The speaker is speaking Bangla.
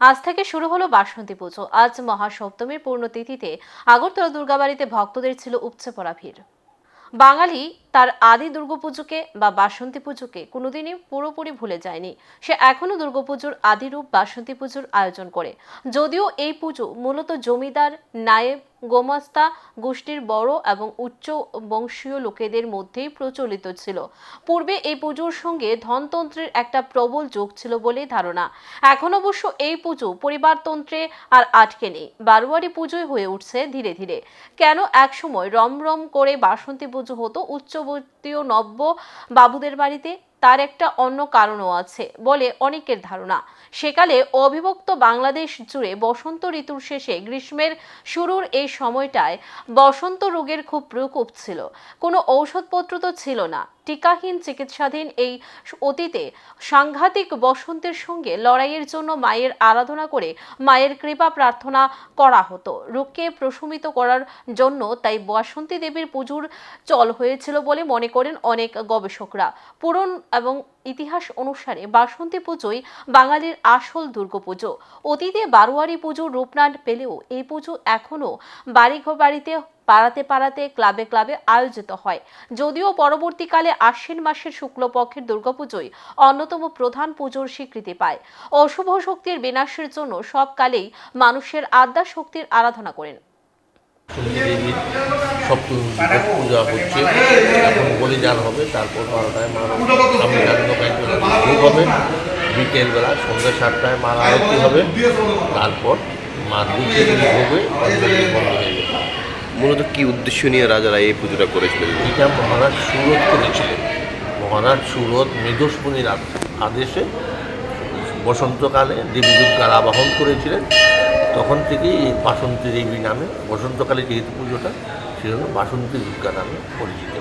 আজ থেকে শুরু হলো বাসন্তী পুজো। আজ মহাসপ্তমীর পূর্ণতিথিতে আগরতলা দুর্গাবাড়িতে ভক্তদের ছিল উপচে পড়া ভিড়। বাঙালি তার আদি দুর্গাপুজোকে বা বাসন্তী পুজোকে কোনোদিনই পুরোপুরি ভুলে যায়নি। সে এখনও দুর্গাপুজোর আদি রূপ বাসন্তী পুজোর আয়োজন করে। যদিও এই পুজো মূলত জমিদার, নায়েব, গোমাস্তা, গোষ্ঠীর বড় এবং উচ্চ বংশীয় লোকেদের মধ্যেই প্রচলিত ছিল। পূর্বে এই পুজোর সঙ্গে ধনতন্ত্রের একটা প্রবল যোগ ছিল বলেই ধারণা। এখন অবশ্য এই পুজো পরিবারতন্ত্রে আর আটকে নেই। বারোয়ারি পুজোই হয়ে উঠছে ধীরে ধীরে। কেন একসময় রমরম করে বাসন্তী পুজো হতো 서브 উচ্চবর্তীয় নব্য বাবুদের বাড়িতে, তার একটা অন্য কারণও আছে বলে অনেকের ধারণা। সেকালে অবিভক্ত বাংলাদেশ জুড়ে বসন্ত ঋতুর শেষে গ্রীষ্মের শুরুর এই সময়টায় বসন্ত রোগের খুব প্রকোপ ছিল। কোনো ঔষধপত্র তো ছিল না। টিকাহীন চিকিৎসাধীন এই অতীতে সাংঘাতিক বসন্তের সঙ্গে লড়াইয়ের জন্য মায়ের আরাধনা করে মায়ের কৃপা প্রার্থনা করা হতো। রোগকে প্রশমিত করার জন্য তাই বসন্তী দেবীর পুজোর চল হয়েছিল বলে মনে করেন অনেক গবেষকরা। পুরন এবং ইতিহাস অনুসারে বাসন্তী পুজোই বাঙালির আসল দুর্গাপুজো। অতীতে বারোয়ারি পুজো রূপনাট পেলেও এই পুজো এখনও বাড়িঘর বাড়িতে পাড়াতে পাড়াতে, ক্লাবে ক্লাবে আয়োজিত হয়। যদিও পরবর্তীকালে আশ্বিন মাসের শুক্লপক্ষের দুর্গাপুজোই অন্যতম প্রধান পুজোর স্বীকৃতি পায়। অশুভ শক্তির বিনাশের জন্য সবকালেই মানুষের আদ্যা শক্তির আরাধনা করেন। দেবীর সপ্তমী পূজা হচ্ছে। এখন বলিদান হবে তারপর বারোটায় মা ভোগ হবে। বিকেলবেলা সন্ধ্যা সাতটায় মার আরতি হবে। তারপর মা দুধের ভোগে অঞ্জলি বন্ধ হয়ে যাবে। মূলত কি উদ্দেশ্য নিয়ে রাজারা এই পুজোটা করেছিলেন? এটা মহারাজ সুরত করেছিলেন। মহারাজ সুরত মেঘস্মণির আদ- আদেশে বসন্তকালে দেবী দুর্গার আবাহন করেছিলেন। তখন থেকেই এই বাসন্তী দেবী নামে বসন্তকালে যেহেতু পুজোটা সেজন্য বাসন্তী দুর্গা নামে পরিচিত।